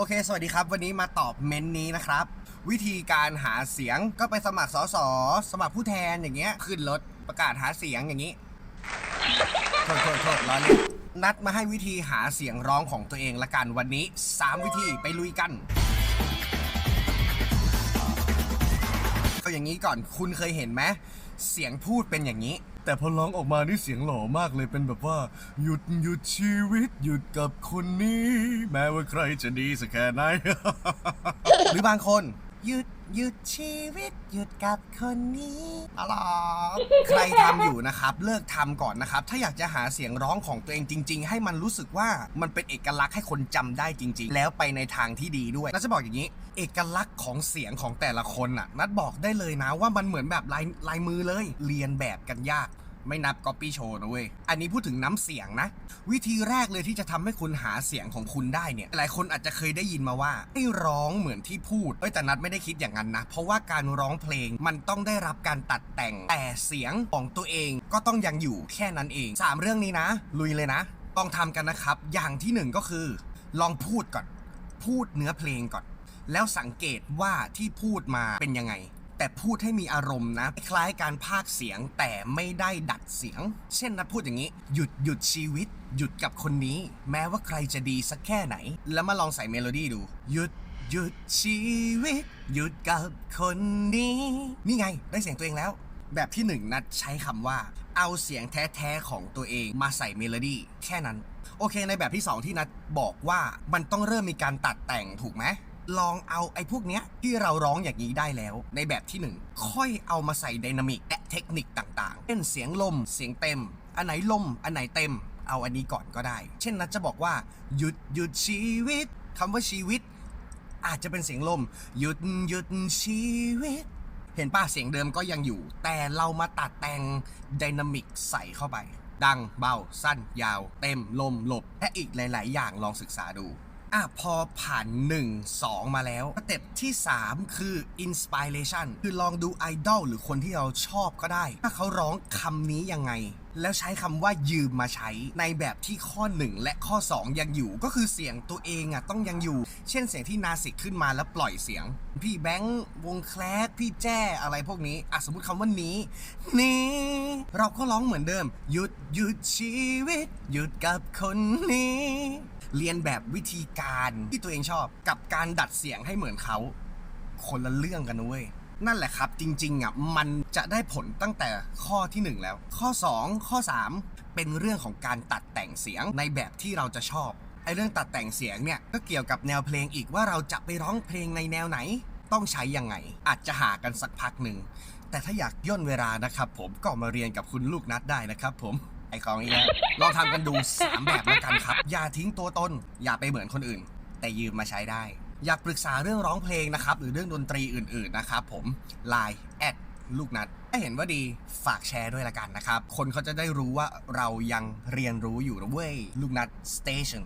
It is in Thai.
โอเค สวัสดีครับ วันนี้มาตอบเมนนี้นะครับ วิธีการหาเสียงก็ไปสมัครสสสมัครผู้แทนอย่างเงี้ยขึ้นรถประกาศหาเสียงอย่างนี้โทษโทษโทษล้อเล่นนัดมาให้วิธีหาเสียงร้องของตัวเองละกันวันนี้ 3 วิธีไปลุยกันเอาอย่างนี้ก่อนคุณเคยเห็นไหมเสียงพูดเป็นอย่างนี้ แต่พอร้องออกมานี่เสียงหล่อมากเลยเป็นแบบว่า หยุดหยุดชีวิตหยุดกับคนนี้ แม้ว่าใครจะดีสักแค่ไหน หรือบางคน หยุดหยุดชีวิตหยุดกับคนนี้อะไรใครทำอยู่นะครับ เลิกทำก่อนนะครับ ถ้าอยากจะหาเสียงร้องของตัวเองจริง ๆ ให้มันรู้สึกว่ามันเป็นเอกลักษณ์ให้คนจำได้จริง ๆ แล้วไปในทางที่ดีด้วยน่าจะบอกอย่างนี้ เอกลักษณ์ของเสียงของแต่ละคนน่ะ นัดบอกได้เลยนะว่ามันเหมือนแบบลายลายมือเลย เรียนแบบกันยาก ไม่นับก๊อปปี้โชว์นะเว้ย อันนี้พูดถึงน้ำเสียงนะ วิธีแรกเลยที่จะทำให้คุณหาเสียงของคุณได้เนี่ย หลายคนอาจจะเคยได้ยินมาว่าให้ร้องเหมือนที่พูด เอ้ยแต่นัดไม่ได้คิดอย่างนั้นนะ เพราะว่าการร้องเพลงมันต้องได้รับการตัดแต่ง แต่เสียงของตัวเองก็ต้องยังอยู่แค่นั้นเอง 3 เรื่องนี้นะ ลุยเลยนะ ต้องทำกันนะครับ อย่างที่หนึ่งก็คือ ลองพูดก่อน พูดเนื้อเพลงก่อน แล้วสังเกตว่าที่พูดมาเป็นยังไง แต่พูดให้มีอารมณ์นะ คล้ายการพากเสียงแต่ไม่ได้ดัดเสียง เช่นนัดพูดอย่างนี้ หยุดหยุดชีวิต หยุดกับคนนี้ แม้ว่าใครจะดีสักแค่ไหน แล้วมาลองใส่เมโลดี้ดู หยุดหยุดชีวิต หยุดกับคนนี้ นี่ไงได้เสียงตัวเองแล้ว แบบที่หนึ่งนัดใช้คำว่า เอาเสียงแท้ๆของตัวเองมาใส่เมโลดี้แค่นั้น โอเคในแบบที่2ที่นัดบอกว่ามันต้องเริ่มมีการตัดแต่งถูกไหม ลองเอาไอ้พวกเนี้ยที่เราร้องอย่างนี้ได้แล้ว ในแบบที่ 1 ค่อยเอามาใส่ไดนามิกและเทคนิคต่างๆเช่นเสียงลม เสียงเต็ม อันไหนลม อันไหนเต็ม เอาอันนี้ก่อนก็ได้ เช่นนัดจะบอกว่า หยุดหยุดชีวิตคำว่าชีวิต อาจจะเป็นเสียงลม หยุดหยุดชีวิตเห็นป่ะเสียงเดิมก็ยังอยู่ แต่เรามาตัดแต่งไดนามิกใส่เข้าไป ดังเบา สั้น ยาว เต็มลมหลบ และอีกหลาย ๆ อย่างลองศึกษาดู อะพอผ่าน 1 2 มาแล้วสเต็ปที่ 3 คือ inspiration คือลองดูไอดอลหรือคนที่เราชอบก็ได้ ถ้าเขาร้องคำนี้ยังไง แล้วใช้คำว่ายืมมาใช้ในแบบที่ข้อ 1 และข้อ 2 ยังอยู่ ก็คือเสียงตัวเองอะต้องยังอยู่ เช่นเสียงที่นาสิกขึ้นมาแล้วปล่อยเสียง พี่แบงค์วงแคลสพี่แจ้อะไรพวกนี้อะสมมติคำว่านี้ นี้ เราก็ร้องเหมือนเดิม หยุดหยุดชีวิต หยุดกับคนนี้ เรียนแบบวิธีการที่ตัวเองชอบ กับการดัดเสียงให้เหมือนเขา คนละเรื่องกันนะเว้ยนั่นแหละครับ จริงๆอะมันจะได้ผลตั้งแต่ข้อทีหนึ่1 แล้ว ข้อ 2 ข้อ 3 เป็นเรื่องของการตัดแต่งเสียงในแบบที่เราจะชอบไอ้เรื่องตัดแต่งเสียงเนี่ยก็เกี่ยวกับแนวเพลงอีกว่าเราจะไปร้องเพลงในแนวไหน ต้องใช้ยังไง อาจจะหากันสักพักหนึ่งแต่ถ้าอยากย่นเวลานะครับ ผมก็มาเรียนกับคุณลูกนัดได้นะครับ ผม ไอ้กองนี้นะลองทำกันดู 3 แบบแล้วกันครับ อย่าทิ้งตัวตน อย่าไปเหมือนคนอื่น แต่ยืมมาใช้ได้ อยากปรึกษาเรื่องร้องเพลงนะครับ หรือเรื่องดนตรีอื่นๆนะครับผม Line แอดลูกนัดถ้าเห็นว่าดีฝากแชร์ด้วยละกันนะครับ คนเขาจะได้รู้ว่าเรายังเรียนรู้อยู่นะเว้ยลูกนัด Station